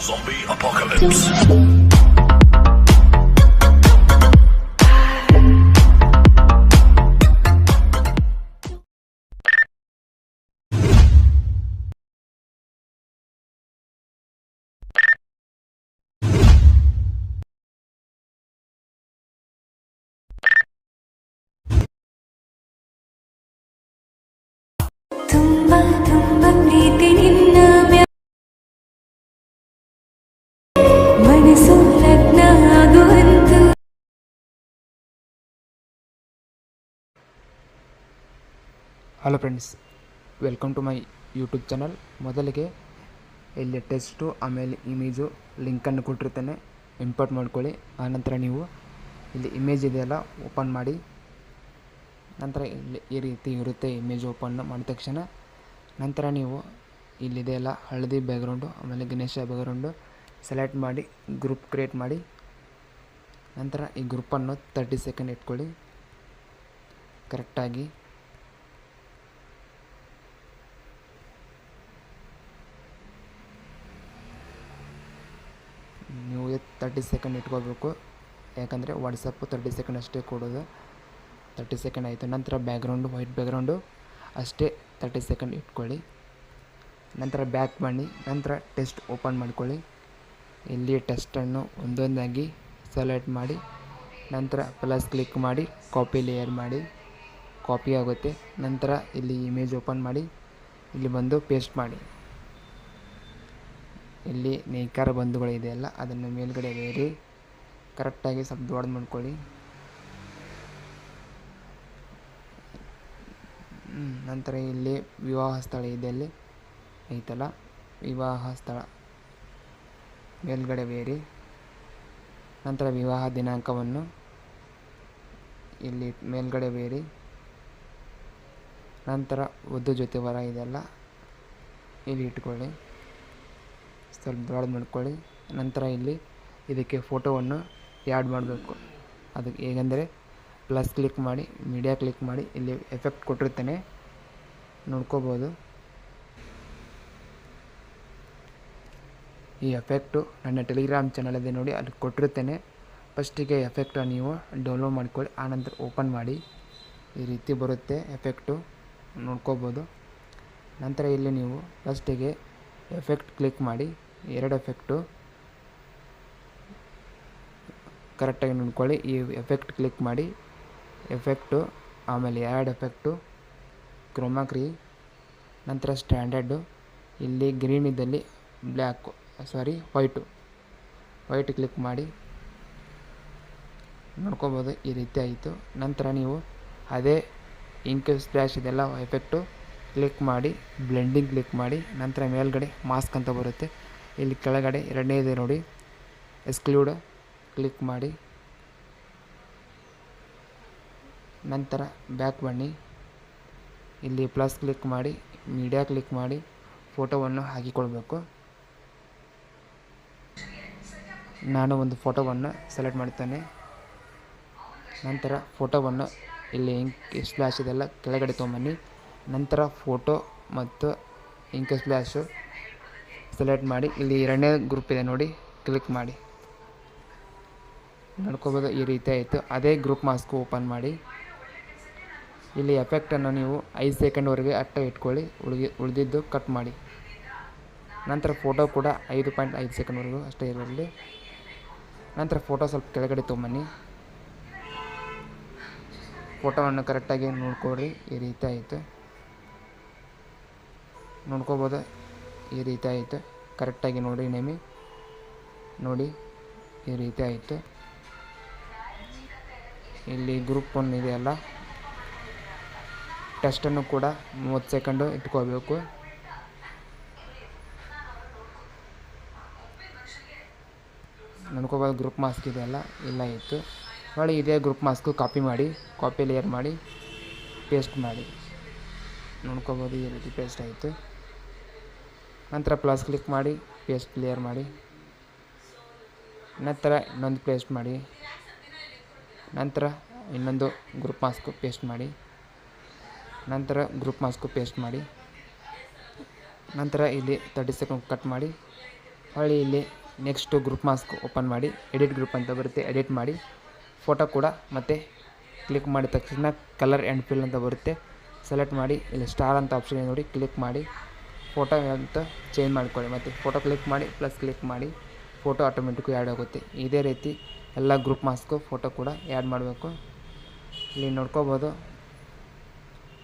Zombie apocalypse. Hello friends welcome to my YouTube channel ಮೊದಲಿಗೆ ಇಲ್ಲಿ test ಆಮೇಲೆ image ಲಿಂಕನ್ನು ಕೊಟ್ಟಿರ್ತೇನೆ. ಇಂಪೋರ್ಟ್ ಮಾಡ್ಕೊಳ್ಳಿ. ಆನಂತರ ನೀವು ಇಲ್ಲಿ ಇಮೇಜ್ ಇದೆಯಲ್ಲ ಓಪನ್ ಮಾಡಿ. ನಂತರ ಇಲ್ಲಿ ಈ ರೀತಿ ಇರುತ್ತೆ ಇಮೇಜ್ ಓಪನ್ ಮಾಡಿದ ತಕ್ಷಣ ನಂತರ ನೀವು ಇಲ್ಲಿದೆಯಲ್ಲ, ಹಳದಿ ಬ್ಯಾಗ್ರೌಂಡು ಆಮೇಲೆ ಗಣೇಶ ಬ್ಯಾಗ್ರೌಂಡು ಸೆಲೆಕ್ಟ್ ಮಾಡಿ ಗ್ರೂಪ್ ಕ್ರಿಯೇಟ್ ಮಾಡಿ. ನಂತರ ಈ ಗ್ರೂಪನ್ನು ತರ್ಟಿ ಸೆಕೆಂಡ್ ಇಟ್ಕೊಳ್ಳಿ. ಕರೆಕ್ಟಾಗಿ ನೀವು ತರ್ಟಿ ಸೆಕೆಂಡ್ ಇಟ್ಕೋಬೇಕು. ಯಾಕಂದರೆ ವಾಟ್ಸಪ್ಪು ತರ್ಟಿ ಸೆಕೆಂಡ್ ಅಷ್ಟೇ ಕೊಡೋದು. ತರ್ಟಿ ಸೆಕೆಂಡ್ ಆಯಿತು. ನಂತರ ಬ್ಯಾಕ್ಗ್ರೌಂಡು ವೈಟ್ ಬ್ಯಾಕ್ಗ್ರೌಂಡು ಅಷ್ಟೇ ತರ್ಟಿ ಸೆಕೆಂಡ್ ಇಟ್ಕೊಳ್ಳಿ. ನಂತರ ಬ್ಯಾಕ್ ಮಾಡಿ ನಂತರ ಟೆಸ್ಟ್ ಓಪನ್ ಮಾಡ್ಕೊಳ್ಳಿ. ಇಲ್ಲಿ ಟೆಸ್ಟನ್ನು ಒಂದೊಂದಾಗಿ ಸೆಲೆಕ್ಟ್ ಮಾಡಿ. ನಂತರ ಪ್ಲಸ್ ಕ್ಲಿಕ್ ಮಾಡಿ ಕಾಪಿ ಲೇಯರ್ ಮಾಡಿ. ಕಾಪಿ ಆಗುತ್ತೆ. ನಂತರ ಇಲ್ಲಿ ಇಮೇಜ್ ಓಪನ್ ಮಾಡಿ. ಇಲ್ಲಿ ಬಂದು ಪೇಸ್ಟ್ ಮಾಡಿ. ಇಲ್ಲಿ ನೇಕಾರ ಬಂಧುಗಳು ಇದೆಯಲ್ಲ ಅದನ್ನು ಮೇಲ್ಗಡೆ ಬೇರೆ ಕರೆಕ್ಟಾಗಿ ಸ್ವಲ್ಪ ದೊಡ್ಡದು ಮಾಡ್ಕೊಳ್ಳಿ. ನಂತರ ಇಲ್ಲಿ ವಿವಾಹ ಸ್ಥಳ ಇದೆ ಅಲ್ಲಿ. ಐತಲ್ಲ ವಿವಾಹ ಸ್ಥಳ. ಮೇಲ್ಗಡೆ ಬೇರೆ ನಂತರ ವಿವಾಹ ದಿನಾಂಕವನ್ನು ಇಲ್ಲಿ ಮೇಲ್ಗಡೆ ಬೇರೆ ನಂತರ ವಧು ಜೊತೆ ವರ ಇದೆಲ್ಲ ಇಲ್ಲಿ ಇಟ್ಕೊಳ್ಳಿ. ಸ್ವಲ್ಪ ದೊಡ್ಡದು ಮಾಡ್ಕೊಳ್ಳಿ. ನಂತರ ಇಲ್ಲಿ ಇದಕ್ಕೆ ಫೋಟೋವನ್ನು ಆ್ಯಡ್ ಮಾಡಬೇಕು. ಅದಕ್ಕೆ ಹೇಗೆಂದರೆ ಪ್ಲಸ್ ಕ್ಲಿಕ್ ಮಾಡಿ, ಮೀಡಿಯಾ ಕ್ಲಿಕ್ ಮಾಡಿ, ಇಲ್ಲಿ ಎಫೆಕ್ಟ್ ಕೊಟ್ಟಿರ್ತೇನೆ. ನೋಡ್ಕೋಬೋದು. ಈ ಎಫೆಕ್ಟು ನನ್ನ ಟೆಲಿಗ್ರಾಮ್ ಚಾನಲಲ್ಲಿ ನೋಡಿ ಅಲ್ಲಿ ಕೊಟ್ಟಿರ್ತೇನೆ. ಫಸ್ಟಿಗೆ ಎಫೆಕ್ಟ ನೀವು ಡೌನ್ಲೋಡ್ ಮಾಡ್ಕೊಳ್ಳಿ, ಆನಂತರ ಓಪನ್ ಮಾಡಿ. ಈ ರೀತಿ ಬರುತ್ತೆ ಎಫೆಕ್ಟು. ನೋಡ್ಕೋಬೋದು. ನಂತರ ಇಲ್ಲಿ ನೀವು ಫಸ್ಟಿಗೆ ಎಫೆಕ್ಟ್ ಕ್ಲಿಕ್ ಮಾಡಿ. ಎರಡು ಎಫೆಕ್ಟು. ಕರೆಕ್ಟಾಗಿ ನೋಡ್ಕೊಳ್ಳಿ. ಈ ಎಫೆಕ್ಟ್ ಕ್ಲಿಕ್ ಮಾಡಿ. ಎಫೆಕ್ಟು, ಆಮೇಲೆ ಎರಡು ಎಫೆಕ್ಟು. ಕ್ರೊಮಾಕ್ರಿ, ನಂತರ ಸ್ಟ್ಯಾಂಡರ್ಡು. ಇಲ್ಲಿ ಗ್ರೀನ್ ಇದ್ದಲ್ಲಿ black, sorry, white. White click ಮಾಡಿ. ನೋಡ್ಕೋಬೋದು, ಈ ರೀತಿ ಆಯಿತು. ನಂತರ ನೀವು ಅದೇ ಇಂಕ್ ಸ್ಪ್ಲಾಶ್ ಇದೆಲ್ಲ ಎಫೆಕ್ಟು, ಕ್ಲಿಕ್ ಮಾಡಿ, ಬ್ಲೆಂಡಿಂಗ್ ಕ್ಲಿಕ್ ಮಾಡಿ. ನಂತರ ಮೇಲ್ಗಡೆ ಮಾಸ್ಕ್ ಅಂತ ಬರುತ್ತೆ. ಇಲ್ಲಿ ಕೆಳಗಡೆ ಎರಡನೇ ಇದೆ ನೋಡಿ. ಎಕ್ಸ್ಕ್ಲೂಡ್ ಕ್ಲಿಕ್ ಮಾಡಿ. ನಂತರ ಬ್ಯಾಕ್ ಬನ್ನಿ. ಇಲ್ಲಿ ಪ್ಲಸ್ ಕ್ಲಿಕ್ ಮಾಡಿ ಮೀಡಿಯಾ ಕ್ಲಿಕ್ ಮಾಡಿ ಫೋಟೋವನ್ನು ಹಾಕಿಕೊಳ್ಬೇಕು. ನಾನು ಒಂದು ಫೋಟೋವನ್ನು ಸೆಲೆಕ್ಟ್ ಮಾಡ್ತೇನೆ. ನಂತರ ಫೋಟೋವನ್ನು ಇಲ್ಲಿ ಇಂಕ್ ಸ್ಪ್ಲ್ಯಾಶ್ ಇದೆಲ್ಲ ಕೆಳಗಡೆ ತೊಗೊಂಬನ್ನಿ. ನಂತರ ಫೋಟೋ ಮತ್ತು ಇಂಕ್ ಸ್ಪ್ಲಾಶು ಸೆಲೆಕ್ಟ್ ಮಾಡಿ, ಇಲ್ಲಿ ಎರಡನೇ ಗ್ರೂಪ್ ಇದೆ ನೋಡಿ ಕ್ಲಿಕ್ ಮಾಡಿ. ನೋಡ್ಕೋಬೋದು, ಈ ರೀತಿ ಆಯಿತು. ಅದೇ ಗ್ರೂಪ್ ಮಾಸ್ಕ್ ಓಪನ್ ಮಾಡಿ. ಇಲ್ಲಿ ಎಫೆಕ್ಟನ್ನು ನೀವು ಐದು ಸೆಕೆಂಡ್ವರೆಗೆ ಅಟ್ಟ ಇಟ್ಕೊಳ್ಳಿ ಉಳಿದಿ ಉಳಿದಿದ್ದು ಕಟ್ ಮಾಡಿ. ನಂತರ ಫೋಟೋ ಕೂಡ ಐದು ಪಾಯಿಂಟ್ ಐದು ಸೆಕೆಂಡ್ವರೆಗೂ ಅಷ್ಟೇ ಇರಲಿ. ನಂತರ ಫೋಟೋ ಸ್ವಲ್ಪ ಕೆಳಗಡೆ ತೊಗೊಂಬನ್ನಿ. ಫೋಟೋವನ್ನು ಕರೆಕ್ಟಾಗಿ ನೋಡ್ಕೊಡ್ರಿ ಈ ರೀತಿ ಆಯಿತು. ನೋಡ್ಕೋಬೋದು ಈ ರೀತಿ ಆಯಿತು. ಕರೆಕ್ಟಾಗಿ ನೋಡಿ ನೇಮಿ ನೋಡಿ, ಈ ರೀತಿ ಆಯಿತು. ಇಲ್ಲಿ ಗ್ರೂಪ್ ಒನ್ ಇದೆಯಲ್ಲ ಟೆಸ್ಟನ್ನು ಕೂಡ ಮೂವತ್ತು ಸೆಕೆಂಡು ಇಟ್ಕೋಬೇಕು. ನೋಡ್ಕೋಬೋದು ಗ್ರೂಪ್ ಮಾಸ್ಕ್ ಇದೆಯಲ್ಲ ಇಲ್ಲ ಇತ್ತು ನೋಡಿ ಇದೇ ಗ್ರೂಪ್ ಮಾಸ್ಕು ಕಾಪಿ ಮಾಡಿ, ಕಾಪಿ ಲೇಯರ್ ಮಾಡಿ, ಪೇಸ್ಟ್ ಮಾಡಿ. ನೋಡ್ಕೋಬೋದು ಈ ರೀತಿ ಪೇಸ್ಟ್ ಆಯಿತು. ನಂತರ ಪ್ಲಸ್ ಕ್ಲಿಕ್ ಮಾಡಿ ಪೇಸ್ಟ್ ಕ್ಲಿಯರ್ ಮಾಡಿ. ನಂತರ ಇನ್ನೊಂದು ಪೇಸ್ಟ್ ಮಾಡಿ. ನಂತರ ಇನ್ನೊಂದು ಗ್ರೂಪ್ ಮಾಸ್ಕು ಪೇಸ್ಟ್ ಮಾಡಿ. ನಂತರ ಗ್ರೂಪ್ ಮಾಸ್ಕು ಪೇಸ್ಟ್ ಮಾಡಿ. ನಂತರ ಇಲ್ಲಿ ತರ್ಟಿ ಸೆಕೆಂಡ್ ಕಟ್ ಮಾಡಿ. ಹೊಳ್ಳಿ ಇಲ್ಲಿ ನೆಕ್ಸ್ಟು ಗ್ರೂಪ್ ಮಾಸ್ಕ್ ಓಪನ್ ಮಾಡಿ. ಎಡಿಟ್ ಗ್ರೂಪ್ ಅಂತ ಬರುತ್ತೆ ಎಡಿಟ್ ಮಾಡಿ. ಫೋಟೋ ಕೂಡ ಮತ್ತೆ ಕ್ಲಿಕ್ ಮಾಡಿದ ತಕ್ಷಣ ಕಲರ್ ಆ್ಯಂಡ್ ಫಿಲ್ ಅಂತ ಬರುತ್ತೆ. ಸೆಲೆಕ್ಟ್ ಮಾಡಿ, ಇಲ್ಲಿ ಸ್ಟಾರ್ ಅಂತ ಆಪ್ಷನ್ ನೋಡಿ ಕ್ಲಿಕ್ ಮಾಡಿ. ಫೋಟೋ ಅಂತ ಚೇಂಜ್ ಮಾಡ್ಕೊಳ್ಳಿ. ಮತ್ತು ಫೋಟೋ ಕ್ಲಿಕ್ ಮಾಡಿ ಪ್ಲಸ್ ಕ್ಲಿಕ್ ಮಾಡಿ ಫೋಟೋ ಆಟೋಮೆಟಿಕ್ಕು ಆ್ಯಡ್ ಆಗುತ್ತೆ. ಇದೇ ರೀತಿ ಎಲ್ಲ ಗ್ರೂಪ್ ಮಾಸ್ಕು ಫೋಟೋ ಕೂಡ ಆ್ಯಡ್ ಮಾಡಬೇಕು. ಇಲ್ಲಿ ನೋಡ್ಕೋಬೋದು.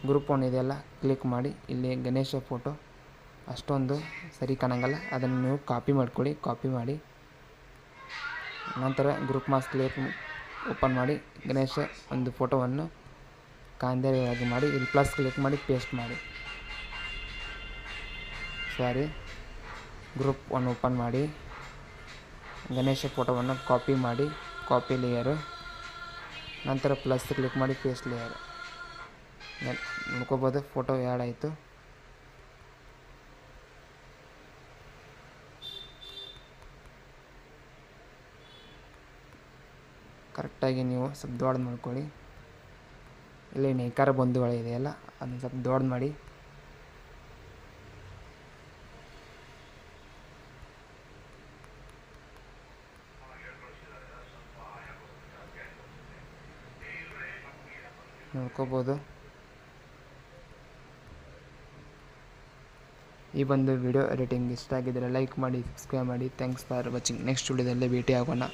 ಗ್ರೂಪ್ ಒನ್ ಇದೆಯಲ್ಲ ಕ್ಲಿಕ್ ಮಾಡಿ, ಇಲ್ಲಿ ಗಣೇಶ ಫೋಟೋ ಅಷ್ಟೊಂದು ಸರಿ ಕಾಣಂಗಲ್ಲ. ಅದನ್ನು ನೀವು ಕಾಪಿ ಮಾಡ್ಕೊಳ್ಳಿ ಕಾಪಿ ಮಾಡಿ. ನಂತರ ಗ್ರೂಪ್ ಮಾಸ್ಕ್ ಕ್ಲಿಕ್ ಓಪನ್ ಮಾಡಿ, ಗಣೇಶ ಒಂದು ಫೋಟೋವನ್ನು ಕಾಂದೇರಿಯಾಗಿ ಮಾಡಿ, ಇಲ್ಲಿ ಪ್ಲಸ್ ಕ್ಲಿಕ್ ಮಾಡಿ ಪೇಸ್ಟ್ ಮಾಡಿ. ಸಾರಿ. ಗ್ರೂಪ್ ಒನ್ ಓಪನ್ ಮಾಡಿ. ಗಣೇಶ ಫೋಟೋವನ್ನು ಕಾಪಿ ಮಾಡಿ ಕಾಪಿ ಲೇಯರು ನಂತರ ಪ್ಲಸ್ ಕ್ಲಿಕ್ ಮಾಡಿ ಫೇಸ್ ಲೇಯರ್ ನೋಡ್ಕೋಬೋದು ಫೋಟೋ ಆ್ಯಡ್ ಆಯಿತು. ಕರೆಕ್ಟಾಗಿ ನೀವು ಸ್ವಲ್ಪ ದೊಡ್ಡ ಮಾಡ್ಕೊಳ್ಳಿ. ಇಲ್ಲಿ ನೇಕಾರ ಬಂಧುಗಳು ಇದೆಯಲ್ಲ, ಅದನ್ನು ಸ್ವಲ್ಪ ದೊಡ್ಡ ಮಾಡಿ. ನೋಡ್ಕೋಬೋದು. ಈ ಒಂದು ವಿಡಿಯೋ ಎಡಿಟಿಂಗ್ ಇಷ್ಟ ಆಗಿದ್ದರೆ ಲೈಕ್ ಮಾಡಿ ಸಬ್ಸ್ಕ್ರೈಬ್ ಮಾಡಿ. ಥ್ಯಾಂಕ್ಸ್ ಫಾರ್ ವಾಚಿಂಗ್ ನೆಕ್ಸ್ಟ್ ವಿಡಿಯೋದಲ್ಲಿ ಭೇಟಿ ಆಗೋಣ